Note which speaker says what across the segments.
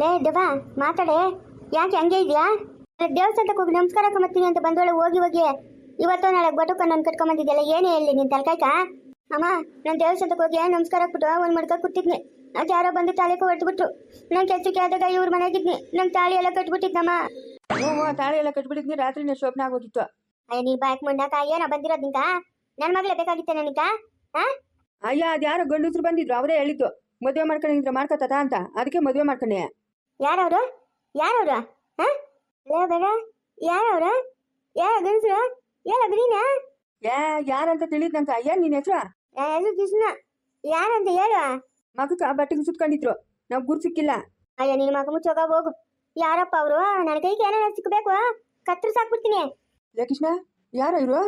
Speaker 1: ಲೇ ದವಾ ಮಾತಾಡೆ. ಯಾಕೆ ಹಂಗೆ ಇದೆಯಾ ದೇವಸ್ಥಾನಕ್ಕೆ ಹೋಗಿ ನಮಸ್ಕಾರ ಕಮತ್ತೀನಿ ಅಂತ ಬಂದೋಳೆ ಹೋಗಿ ಹೋಗಿ. ಇವತ್ತು ನಾಳೆ ಬಟುಕ ನಾನು ಕಟ್ಕೊಂಬಂದಿದ್ದೆಲ್ಲ ಏನೇ ಹೇಳಿ ನೀನು ತಲ್ಕಾಯ್ತಾ ಅಮ್ಮ ನಾನು ದೇವಸ್ಥಾನಕ್ಕೆ ಹೋಗಿ ನಮಸ್ಕಾರ ಹಾಕ್ಬಿಟ್ಟು ಒಂದು ಮಡ್ಕ ಕೂತಿದ್ನಿ. ಅದು ಯಾರೋ ಬಂದು ತಾಳಿಕ ಹೊಡೆದ್ಬಿಟ್ರು ನಾನು ಕೆಲಸಕ್ಕೆ ಆದಾಗ ಇವ್ರ ಮನೆಗಿದ್ನಿ ನಂಗೆ ತಾಳಿ ಎಲ್ಲ ಕಟ್ಬಿಟ್ಟಿದ್ನಮ್ಮ.
Speaker 2: ಹ್ಞೂ ತಾಳಿ ಎಲ್ಲ ಕಟ್ಬಿಟ್ಟಿದ್ನಿ ರಾತ್ರಿನೇ ಶೋಭನ ಆಗೋಗಿತ್ತು.
Speaker 1: ಅಯ್ಯ ನೀ ಬ್ಯಾಕ್ ಮುಂಡಾಕ ಏನೋ ಬಂದಿರೋದು ನಿಂಕ ನನ್ನ ಮಗಳೇ ಬೇಕಾಗಿತ್ತೆ ನನಗ ಹಾ
Speaker 2: ಅಯ್ಯ ಅದು ಯಾರೋ ಗಂಡಸರು ಬಂದಿದ್ರು ಅವರೇ ಹೇಳಿದ್ದು. ಮದುವೆ ಮಾಡ್ಕೊಂಡಿದ್ರೆ ಮಾಡ್ಕೊತದ ಅಂತ. ಅದಕ್ಕೆ ಮದುವೆ ಮಾಡ್ಕೊಂಡೆ
Speaker 1: ಯಾರವ್ರು? ಯಾರವ್ರು? ಹಾ? ಲೇ ಬೇಡ? ಯಾರವ್ರು? ಯಾರ ಗಂಡಸ್ರು? ಎಲ್ಲ ಬಿರಿನಾ?
Speaker 2: ಏ ಯಾರಂತ ತಿಳಿದ್ನಂಕ ಏನ್ ನಿನ್ನ ಹೆಸರು?
Speaker 1: ಹೆಸರು ಕೃಷ್ಣ. ಯಾರಂತ ಹೇಳು?
Speaker 2: ಆ ಬಟ್ಟೆಗೆ ಸುತ್ಕೊಂಡಿದ್ರು. ನಾವು ಗುರು ಸಿಕ್ಕಿಲ್ಲ.
Speaker 1: ಅಯ್ಯ ನಿನ್ನ ಮಗ ಮುಚ್ಚೋಗ ಹೋಗು. ಯಾರಪ್ಪ ಅವರು? ನನ್ನ ಕೈಗೆ ಏನಾರ ಸಿಕ್ಕಬೇಕು ಕತ್ರು ಸಾಕ್ಬಿಡ್ತೀನಿ.
Speaker 2: ಲೇ ಕೃಷ್ಣ ಯಾರ ಇವರು?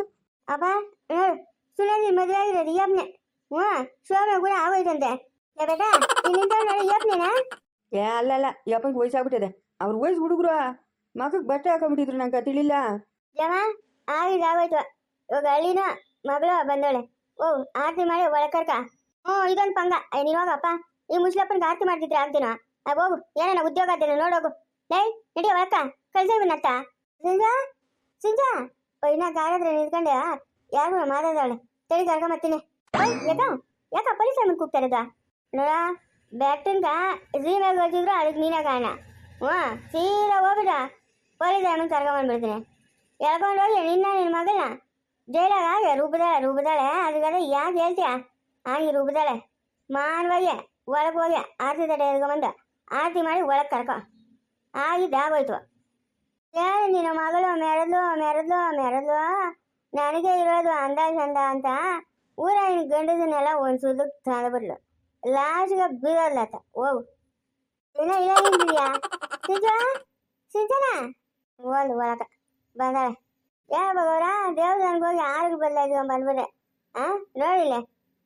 Speaker 1: ಅಪ್ಪ ಹೇಳು ಸುಳ್ಳಿ ಮದುವೆ ಆಗಿರೋದು ಯಪ್ನೆ ಹ್ಞೂ ಶೋಭೆ ಕೂಡ ಆಗೋಯ್ತಂತೆ. ಬೇಟ ನಿನ್ನಿಂದ ಯಪ್ನೆನಾ
Speaker 2: ಏ, ಅಲ್ಲ ಅಲ್ಲ ಯಪ್ಪಂಗೆ ವಯಸ್ಸಾಗ್ಬಿಟ್ಟಿದೆ. ಅವ್ರ ವಯಸ್ಸು ಹುಡುಗರು ಮಗಕ್ಕೆ ಬಟ್ಟೆ ಹಾಕೊಂಡ್ಬಿಟ್ಟಿದ್ರು ನಂಗೆ, ತಿಳಿಲ್ಲ.
Speaker 1: ಜಮ ಆಗಿದ್, ಆಗೋಯ್ತು. ಇವಾಗ ಹಳ್ಳಿನ ಮಗಳು ಬಂದೋಳೆ ಓ, ಆರತಿ ಮಾಡಿ ಒಳಕರ್ಕ ಹ್ಞೂ ಇದೊಂದು ಪಂಗ. ಹೋಗಪ್ಪ ಈ ಮುಸ್ಲಪ್ಪನಿಗೆ ಆರತಿ ಮಾಡ್ತಿದ್ರೆ ಆಗ್ತೀನ? ಹೋಗು, ಏನೇನ ಉದ್ಯೋಗ ಆಗ್ತೀನಿ ನೋಡೋಗು ಲೈ, ನಡಿ ಒಳಕ ಕಳ್ಸ ಇವನತ್ತ ಸಿಂಜಾ ಸಿಂಜಾ. ಇನ್ನ ಗಾಡಿದ್ರೆ ನಿಂತ್ಕೊಂಡೆ ಯಾರು ಮಾತಾಡವಳೆ ತಡಿ ಕರ್ಕೊಂಬತ್ತೀನಿ ಯಾಕ? ಯಾಕ ಪೊಲೀಸ್ ಮುಂದೆ ಕೂಗ್ತಾರದ ನೋಡ ಬ್ಯಾಟನ್ಗ ಝೀನಾಗ ಹೋಗಿದ್ರು ಅದಕ್ಕೆ ನೀನೇ ಕಾರಣ. ಹ್ಞೂ, ಸೀದಾ ಹೋಗ್ಬಿಡ. ಪೊಲೀಸ್ ಮುಂದೆ ಕರ್ಕೊಂಬಂದ್ಬಿಡ್ತೀನಿ ಎಳ್ಕೊಂಡು ಹೋಗಿ ನಿನ್ನ ನಿನ್ನ ಮಗಳನ್ನ ಜೈಲಾಗ ಹಾಗೆ ರೂಪದಾಳೆ ರೂಪದಾಳೆ ಅದಕ್ಕಾದ್ರೆ ಯಾಕೆ ಹೇಳ್ತೀಯ? ಹಾಗೆ ರೂಪದಾಳೆ ಮಾನವಾಗಿ ಒಳಗೆ ಹೋಗಿ ಆರತಿ ತಡೆ ಎಳ್ಕೊಂಬಂದು ಆರತಿ ಮಾಡಿ ಒಳಗೆ ಕರ್ಕೊ. ಆಗಿ ಆಗೋಯ್ತು ಹೇಳಿ ನಿನ್ನ ಮಗಳು, ಮೆರೆದ್ಲು ಮೆರೆದ್ಲು ಮೆರೆದ್ಲು. ನನಗೆ ಇರೋದು ಅಂದ ಚಂದ ಅಂತ ಊರ ಗಂಡಸನ್ನೆಲ್ಲ ಒಂದು ಸುದ್ದಕ್ಕೆ ಲಾಸ್ಟ್ಗೆ ಬೀಳಲ್ಲತ್ತ ಹೋಗು ಇನ್ನ ఇలా ನಿಂತಿದ್ಯಾ ಸಿಂಚ ಸಿಂಚನ ಹೋಲ್ ಒಳಕ ಬಂದಾಳೆ. ಹೇಳ್ಬೋಗವ್ರ ದೇವಸ್ಥಾನಕ್ಕೆ ಹೋಗಿ ಆರಿಗೆ ಬದಲಾಯಿಸ್ಕೊಂಡ್ ಬಂದ್ಬಿಟ್ರೆ ಆ? ನೋಡಿಲ್ಲ?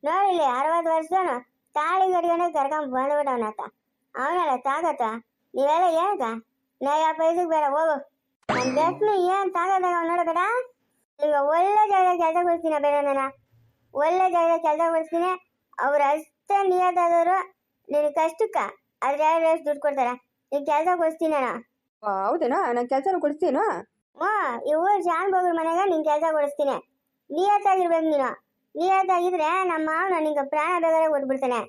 Speaker 1: ನೋಡಿಲ್ಲ? ಅರವತ್ತು ವರ್ಷದವನು ತಾಳಿ ಕಟ್ಕೊಂಡೆ ಕರ್ಕೊಂಡ್ ಬಂದ್ಬಿಟ್ಟವನತ್ತ ಅವನಲ್ಲ, ತಾಕತ್ತ? ನೀವೆಲ್ಲ ಏನಕ್ಕ? ನಾ ಯಾವ ಬೇಡ, ಹೋಗು. ನನ್ನ ಬೆಟ್ಲು ಏನು ತಾಕತ್ತಾಗ ಅವ್ನು ನೋಡಬೇಡ ಒಳ್ಳೆ ಜಾಗ ಕೆಲಸ ಕೊಡ್ತೀನಿ ಬೇಡ ನಾನು ಒಳ್ಳೆ ಜಾಗ ಕೆಲಸ ಕೊಡ್ತೀನಿ ಅವ್ರ ನಿಯತ್ತಾದವರು ನಿನ್ ಕಷ್ಟಕ್ಕ ಅದ್ರ ಯಾರು ಎಷ್ಟು ದುಡ್ಡು ಕೊಡ್ತಾರ. ನೀನ್ ಕೆಲಸ ಕೊಡಿಸ್ತೀನಿ
Speaker 2: ಹೌದೇನಾ? ನಾನು ಕೆಲಸನೂ ಕೊಡಿಸ್ತೇನೋ?
Speaker 1: ಹ್ಞೂ ಈ ಊರು ಶಾನ್ ಬಗ್ರ ಮನೆಗೆ ನಿನ್ ಕೆಲಸ ಕೊಡಿಸ್ತೀನಿ. ನಿಯತ್ತಾಗಿರ್ಬೇಕು ನೀನು. ನಿಯತ್ತಾಗಿದ್ರೆ ನಮ್ಮ ಮಾವನ ನಿಂಗೆ ಪ್ರಾಣ ಬೇಕಾದ್ರೆ ಕೊಟ್ಬಿಡ್ತಾನೆ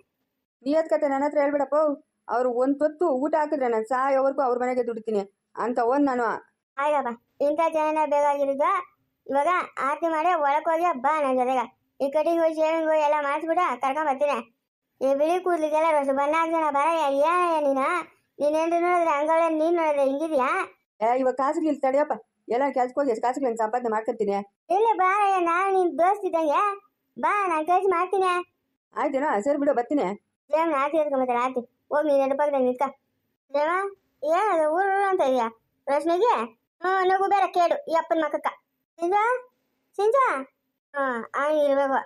Speaker 2: ನಿಯತ್ ಕತೆ ನನ್ನ ಹತ್ರ ಹೇಳ್ಬಿಡಪ್ಪ. ಅವ್ರು ಒಂದು ತೊತ್ತು ಊಟ ಹಾಕಿದ್ರೆ ನಾನು ಸಾಯೋವರೆಗೂ ಅವ್ರ ಮನೆಗೆ ದುಡಿತೀನಿ. ಅಂತ ಒಂದು ನಾನು.
Speaker 1: ಆಯ್ತಪ್ಪ ಇಂಥ ಜನ ಬೇಕಾಗಿರೋದು ಇವಾಗ ಆರತಿ ಮಾಡಿ ಒಳಕ್ ಹೋಗಿ ಬಾ ನನ್ನ ಜೊತೆಗೆ. ಈ ಕಟಿಂಗು ಶೇವಿಂಗು ಎಲ್ಲ ಮಾಡಿಸ್ಬಿಟ್ಟು ಕರ್ಕೊಂಡ್ ಬರ್ತೀನಿ. ಈ ಬಿಳಿ ಕೂದ್ಲಿಗೆಲ್ಲ ರಸ ಬಣ್ಣ ಹಾಕ್ಸೋಣ ಬರ ಏನ ನೀನ? ನೀನೇನು ನೋಡಿದ್ರೆ ಹಂಗಳೆ ನೀನ್ ನೋಡಿದ್ರೆ ಹಿಂಗಿದ್ಯಾ?
Speaker 2: ಏ ಇವಾಗ ಕಾಸಿಗೆ ಇಲ್ಲಿ ತಡಿಯಪ್ಪ. ಎಲ್ಲ ಕೆಲ್ಸಕ್ಕೆ ಹೋಗಿ ಕಾಸಿಗೆ ನಂಗೆ ಸಂಪಾದನೆ ಮಾಡ್ಕೊತೀನಿ?
Speaker 1: ಇಲ್ಲ ಬಾರಯ್ಯ ನಾನು ನಿನ್ ದೋಸ್ತ್ ಇದ್ದಂಗೆ. ಬಾ ನಾನು ಕೆಲಸ ಮಾಡ್ತೀನಿ.
Speaker 2: ಆಯ್ತೇನೋ ಸರಿ ಬಿಡು ಬರ್ತೀನಿ.
Speaker 1: ಏನ್ ನಾತಿ ಎತ್ಕೊಂಬತ್ತಾರೆ ಆರತಿ ಹೋಗಿ ನೀನು ಎಡಪಕ್ಕದಾಗ ನಿಂತ್ಕ. ದೇವ ಏನದು ಊರು ಊರು ಅಂತ ಇದೆಯಾ? ರೋಶ್ನಿಗೆ? ಹ್ಞೂ ನಗು ಬೇರೆ ಕೇಡು ಈ ಅಪ್ಪನ ಮಕ್ಕಕ್ಕ. ಸಿಂಜಾ? ಸಿಂಜಾ? ಹಾಂ ಹಂಗಿರ್ಬೇಕು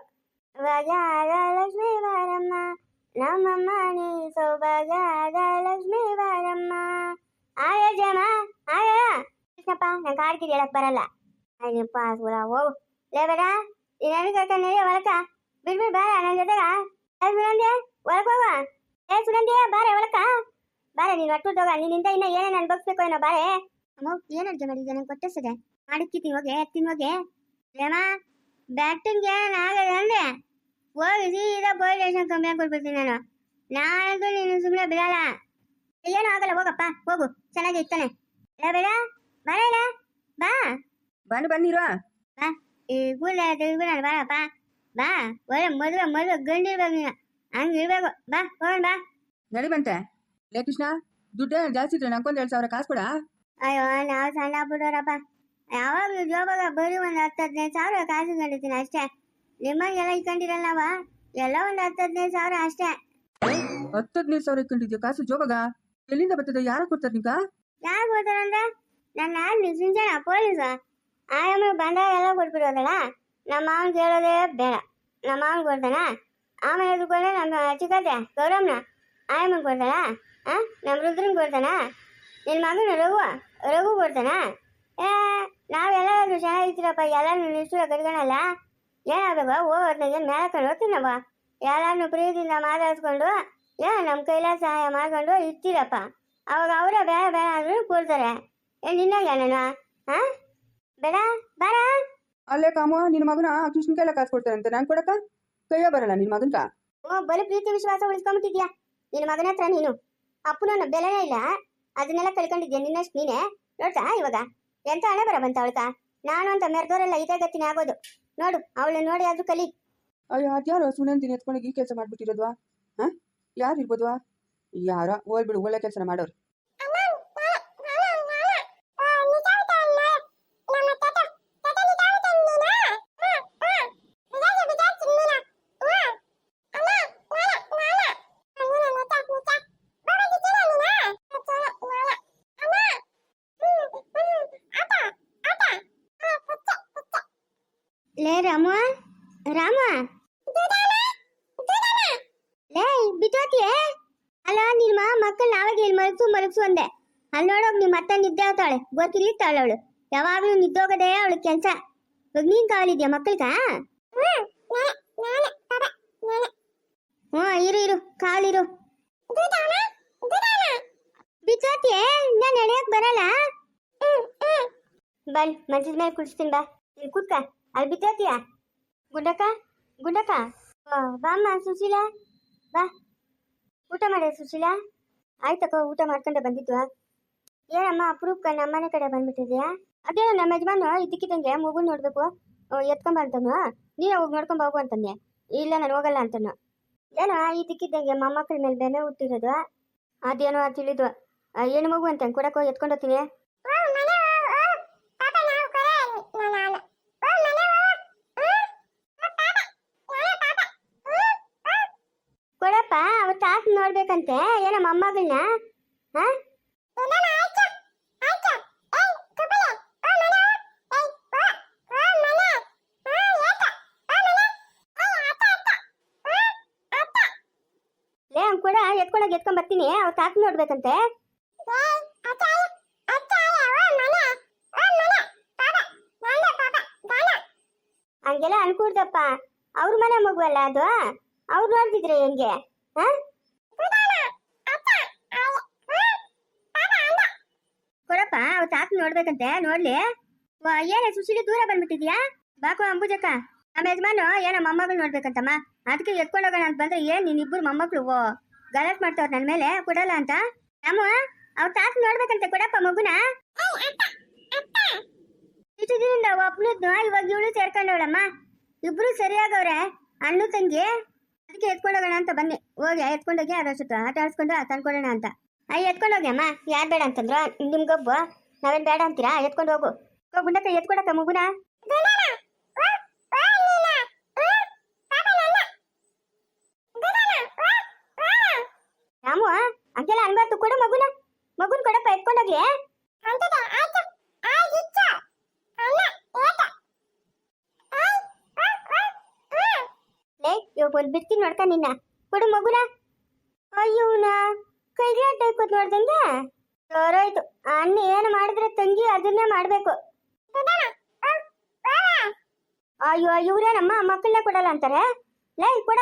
Speaker 1: ನಮ್ಮಮ್ಮ ನೀ ಸೌಭಾಗ್ಯದ ಲಕ್ಷ್ಮೀ ಬಾರಮ್ಮ. ಆಯ ಜಮ ಆಯ. ಕೃಷ್ಣಪ್ಪ, ನಂಗೆ ಹಾಡ್ಕಿದ್ ಹೇಳಕ್ ಬರಲ್ಲ. ಅಯ್ಯಪ್ಪ ಸುಳ ಓ ಲೇ ಬೇಡ, ಈ ನನಗೆ ಕರ್ಕೊಂಡು ನಡಿ ಒಳಕ ಬಿಡ್ಬಿಡ್ ಬಾರ ನನ್ನ ಜೊತೆಗ. ಏ ಸುಗಂಧಿ ಹೊಲಕ್ ಹೋಗ ಏ ಸುಗಂಧಿ ಬಾರೆ ಹೊಲಕ ಬಾರೆ, ನೀನು ಒಟ್ಟು ಹೋಗ ನಿನ್ನಿಂದ ಇನ್ನ ಏನೇನು ಅನ್ಭವಿಸ್ಬೇಕು ಏನೋ ಬಾರೆ. ಅಮ್ಮ, ಏನು ಅಡ್ಗೆ ಮಾಡಿದ್ದೆ ನಂಗೆ ಕೊಟ್ಟಿಸ್ತದೆ ಮಾಡಿಕ್ಕಿತೀನಿ ತಿನ್ ಎತ್ತಿನ ಹೋಗಿ ರೇಮ ಬ್ಯಾಟಿಂಗ್ ಏನು ಆಗದೆ ಅಂದ್ರೆ ಹೋಗಿ ಸೀದಾ ಪೊಲೀಸ್ ಸ್ಟೇಷನ್ ಕಂಪ್ಲೇಂಟ್ ಕೊಟ್ಬಿಡ್ತೀನಿ ನಾನು ನಾನಂತೂ ನೀನು ಸುಮ್ಮನೆ ಬಿಡಲ್ಲ ಏನು ಆಗಲ್ಲ ಹೋಗಪ್ಪ ಹೋಗು ಚೆನ್ನಾಗಿ ಇರ್ತಾನೆ ಇಲ್ಲ ಬೇಡ ಬರಲ್ಲ ಬಾ
Speaker 2: ಬನ್ನಿ ಬನ್ನಿರೋ
Speaker 1: ಬಾ ಈ ಕೂದಲ ತೆಗೆದ್ಬಿಡೋಣ ಬಾರಪ್ಪ ಬಾ ಒಳ್ಳೆ ಮದುವೆ ಮದುವೆ ಗಂಡಿರ್ಬೇಕು ನೀನು ಹಂಗೆ ಇರ್ಬೇಕು ಬಾ ಹೋಗೋಣ ಬಾ
Speaker 2: ನಡಿ ಬಂತೆ ಲೇ ಕೃಷ್ಣ ದುಡ್ಡು ಜಾಸ್ತಿ ಇದ್ರೆ ನಂಗೊಂದು ಎರಡು ಸಾವಿರ ಕಾಸು ಕೊಡ
Speaker 1: ಅಯ್ಯೋ ನಾವು ಸಣ್ಣ ಬಿಡೋರಪ್ಪ ಯಾವಾಗ ಜೋಬಾಗ ಬರೀ ಒಂದು ಹತ್ತು ಹದಿನೈದು ಸಾವಿರ ಕಾಸು ಕಂಡಿದ್ದೀನಿ ಅಷ್ಟೇ. ನಿಮಗೆಲ್ಲ ಇಟ್ಕೊಂಡಿರಲ್ಲವ ಎಲ್ಲ ಒಂದು ಹತ್ತು ಹದಿನೈದು ಸಾವಿರ ಅಷ್ಟೇ.
Speaker 2: ಹತ್ತು ಹದಿನೈದು ಸಾವಿರ ಇಟ್ಕೊಂಡಿದ್ಯಾ? ಕಾಸು ಜೋಬಾಗ? ಎಲ್ಲಿಂದ ಬರ್ತದೆ? ಯಾರು ಕೊಡ್ತಾರೆ ನಿಂಗ
Speaker 1: ಯಾರು ಕೊಡ್ತಾರಂದ್ರೆ ನನ್ನ ಆದ್ನಿ ಸಿಂಚನ ಪೊಲೀಸ? ಆಯಮ್ಮ ಬಂದಾಗ ಎಲ್ಲ ಕೊಟ್ಬಿಡೋದಲ್ಲ ನಮ್ಮ ಮಾವನ್ ಕೇಳೋದೇ ಬೇಡ. ನಮ್ಮ ಮಾವನ್ ಕೊಡ್ತಾನ? ಆಮೇಲೆ ಎದ್ಕೊಂಡೆ ನಮ್ಮ ಚಿಕ್ಕತ್ತೆ ಗೌರಮ್ಮನ ಆಯಮ್ಮನ್ ಕೊಡ್ತಾನ ಆ? ನಮ್ಮ ರುದ್ರನ್ ಕೊಡ್ತಾನ? ನಿನ್ನ ಮಗನ ರಘು ರಘು ಕೊಡ್ತಾನ? ಏ ನಾವೆಲ್ಲರೂ ಚೆನ್ನಾಗಿರ್ತೀರಪ್ಪ ಎಲ್ಲರೂ ನಿಷ್ಠೂರ ಕಟ್ಕೊಳಲ್ಲ ಏನಾಗಬೇಕು ಹೋಗೋದ್ನಾಗೆ ಮೇಲಕೊಂಡು ಹೋಗ್ತೀನಪ್ಪ ಎಲ್ಲರನ್ನು ಪ್ರೀತಿಯಿಂದ ಮಾತಾಡ್ಸ್ಕೊಂಡು ಏ ನಮ್ಮ ಕೈಲ ಸಹಾಯ ಮಾಡ್ಕೊಂಡು ಇರ್ತೀರಪ್ಪ. ಅವಾಗ ಅವರ ಬೇಡ ಬೇಡ ಅಂದ್ರೂ ಕೂರ್ತಾರೆ. ಏ ನಿನ್ನಾಗ ನಾನು ಹಾ ಬೇಡ ಬರ.
Speaker 2: ಅಲ್ಲೇ ಕಾಮ ನಿನ್ನ ಮಗನ ಟ್ಯೂಷನ್ ಕೈಲ ಕಾಸು ಅಂತ ನಾನು ಕೊಡಕ್ಕ? ಕೈಯ ಬರಲ್ಲ ನಿನ್ನ ಮಗನ್ಕ.
Speaker 1: ಓ ಬರೀ ಪ್ರೀತಿ ವಿಶ್ವಾಸ ಉಳಿಸ್ಕೊಂಬಿಟ್ಟಿದ್ಯಾ ನಿನ್ನ ಮಗನ ಹತ್ರ ನೀನು? ಅಪ್ಪನ ಬೆಲೆನೇ ಇಲ್ಲ. ಅದನ್ನೆಲ್ಲ ಕಳ್ಕೊಂಡಿದ್ಯಾ? ನಿನ್ನಷ್ಟು ನೀನೆ ನೋಡ್ತಾ ಇವಾಗ? ಎಂತ ಹಣೆ ಬರ ಬಂತ ನಾನು ಅಂತ ಮೆರೆದವರೆಲ್ಲ ಇದೇ ಗತಿನೇ ಆಗೋದು. ನೋಡು ಅವಳು ನೋಡಿ ಆದ್ರೂ ಕಲಿ.
Speaker 2: ಅಯ್ಯೋ, ಅದ್ಯಾರು ಸುನಂದಿನ ಎತ್ಕೊಂಡು ಈ ಕೆಲಸ ಮಾಡ್ಬಿಟ್ಟಿರೋದ್ವಾ? ಹಾಂ? ಯಾರು ಇರ್ಬೋದ್ವಾ ಯಾರ, ಹೋಗ್ಬಿಡು, ಒಳ್ಳೆ ಕೆಲಸ ಮಾಡೋರು.
Speaker 1: ಲೇ ರಾಮ ರಾಮ. ಲೇ ಬಿಟ್ಟೋತಿಯೇ ಅಲ್ಲ ನಿಮ್ಮ ಮಕ್ಕಳು ನಾವಾಗ ಇಲ್ಲಿ ಮಲಗಿಸು ಮಲಗಿಸು ಅಂದೆ. ಅಲ್ಲಿ ನೋಡೋಗ್ ನಿಮ್ಮ ಅತ್ತ ನಿದ್ದೆ ಆಗ್ತಾಳೆ ಗೊತ್ತಿರ್ಲಿತ್ತಾಳೆ ಅವಳು. ಯಾವಾಗ್ಲೂ ನಿದ್ದೋಗದೆ ಅವಳು ಕೆಲ್ಸ. ಇವಾಗ ನೀನ್ ಕಾವಲಿದ್ಯಾ ಮಕ್ಕಳಿಗ? ಹ್ಞೂ ಇರು ಇರು, ಕಾವಲಿರು. ಬಿಚ್ಚೋತಿಯೇ ನಾನು ನಡೆಯಕ್ ಬರಲ್ಲ? ಬನ್ ಮಂಚದ ಮೇಲೆ ಕುಡಿಸ್ತೀನಿ ಬಾ. ಇಲ್ಲಿ ಕೂತ್ಕ. ಅಲ್ಲಿ ಬಿದ್ದೋತಿಯ ಗುಂಡಕ್ಕ ಗುಂಡಕ್ಕ ಬಾಮ್ಮ ಸುಶೀಲ ಬಾ ಊಟ ಮಾಡ ಸುಶೀಲ ಆಯ್ತಕ್ಕ ಊಟ ಮಾಡ್ಕೊಂಡೆ ಬಂದಿದ್ವಾ ಏನಮ್ಮ ಅಪರೂಪಕ್ಕ ನಮ್ಮನೆ ಕಡೆ ಬಂದ್ಬಿಟ್ಟಿದ್ಯಾ ಅದೇನೋ ನಮ್ಮ ಯಜಮಾನು ಇದ್ದಕ್ಕಿದ್ದಂಗೆ ಮಗು ನೋಡ್ಬೇಕು ಎತ್ಕೊಂಬ ಅಂತನು ನೀನು ಹೋಗಿ ನೋಡ್ಕೊಂಡ್ ಹೋಗು ಅಂತಂದೆ ಇಲ್ಲ ನಾನು ಹೋಗಲ್ಲ ಅಂತನು ಏನೋ ಇದ್ದಕ್ಕಿದ್ದಂಗೆ ಮೊಮ್ಮಕ್ಕಳ ಮೇಲೆ ಬೆನೆ ಹುಟ್ಟಿರೋದು ಅದೇನೋ ತಿಳಿದು ಏನು ಮಗು ಅಂತ ಎತ್ಕೊಂಡು ಹೋಗ್ತೀನಿ ಕೊಡಪ್ಪ ಅವ್ರ ತಾತ ನೋಡ್ಬೇಕಂತೆ ಏನೋ ಮೊಮ್ಮಗಳನ್ನ ಹಾ ಲೇ ಅವ್ನ್ ಕೂಡ ಎತ್ಕೊಂಡೋಗಿ ಎತ್ಕೊಂಡ್ ಬರ್ತೀನಿ. ಅವ್ರ ತಾತ ನೋಡ್ಬೇಕಂತೆ. ಹಂಗೆಲ್ಲ ಅನ್ಕೂಡ್ದಪ್ಪ. ಅವ್ರ ಮನೆ ಮಗು ಅಲ್ಲ ಅದು? ಅವ್ರು ನೋಡ್ತಿದ್ರೆ ಹೆಂಗೆ? ಹಾ ಕೊಡಪ್ಪ ಅವ್ರ ತಾತ ನೋಡ್ಬೇಕಂತೆ? ನೋಡ್ಲಿ. ಏನೇ ಸುಶೀಲಿ ದೂರ ಬಂದ್ಬಿಟ್ಟಿದ್ಯಾ? ಬಾಕು ಅಂಬುಜಕ್ಕ. ನಮ್ಮ ಯಜಮಾನು ಏನೋ ಮೊಮ್ಮಗಳು ನೋಡ್ಬೇಕಂತಮ್ಮ. ಅದಕ್ಕೆ ಎತ್ಕೊಂಡು ಹೋಗೋಣ ಅಂತ ಬಂದ್ರೆ ಏನ್ ನೀನ್ ಇಬ್ಬರು ಮೊಮ್ಮಕ್ಳು ಗಲಾಟ್ ಮಾಡ್ತಾವ್ರ ನನ್ ಮೇಲೆ? ಕೊಡಲ್ಲ ಅಂತ? ನಮ್ಮ ಅವ್ರ ತಾತ ನೋಡ್ಬೇಕಂತೆ ಕೊಡಪ್ಪ ಮಗುನ? ಇಷ್ಟು ದಿನದಿಂದ ಇವಾಗ ಇವಳು ಸೇರ್ಕೊಂಡವಳಮ್ಮ. ಇಬ್ರು ಸರಿಯಾಗವ್ರೆ, ಅಣ್ಣು ತಂಗಿ. ಅದಕ್ಕೆ ಎತ್ಕೊಂಡೋಗೋಣ ಅಂತ ಬನ್ನಿ. ಹೋಗಿ ಎತ್ಕೊಂಡೋಗಿ ಅದಷ್ಟು ಆಟ ಆಡ್ಸ್ಕೊಂಡು ತಂದ್ಕೊಡೋಣ ಅಂತ. ಅಯ್ಯ ಎತ್ಕೊಂಡೋಗಿ ಅಮ್ಮ ಯಾರು ಬೇಡ ಅಂತಂದ್ರು? ನಿಮ್ಗೊಬ್ಬ ನಾವೇನ್ ಬೇಡ ಅಂತೀರಾ? ಎತ್ಕೊಂಡು ಹೋಗು. ಗುಂಡಕ್ಕ, ಎತ್ಕೊಡಕ್ಕ ಮಗುನ. ರಾಮು, ಹಂಗೆಲ್ಲ ಅನ್ಬಾರ್ದು. ಕೊಡು ಮಗುನ. ಮಗುನ್ ಕೊಡಪ್ಪ ಎತ್ಕೊಂಡೋಗ್ಲಿ ಇವಾಗ ಒಂದು ಬಿಡ್ತೀನಿ ನೋಡ್ಕ ನಿನ್ನ. ಕೊಡು ಮಗುನ. ಅಯ್ಯೋನ ಕೈಗೆ ಅಡ್ಡ ನೋಡ್ದಂಗೆ. ಜೋರಾಯ್ತು ಅಣ್ಣ ಏನು ಮಾಡಿದ್ರೆ ತಂಗಿ ಅದನ್ನೇ ಮಾಡ್ಬೇಕು. ಅಯ್ಯೋ ಇವ್ರೇನಮ್ಮ ಮಕ್ಕಳನ್ನ ಕೊಡಲ್ಲ ಅಂತಾರೆ? ಲೈ ಕೊಡ.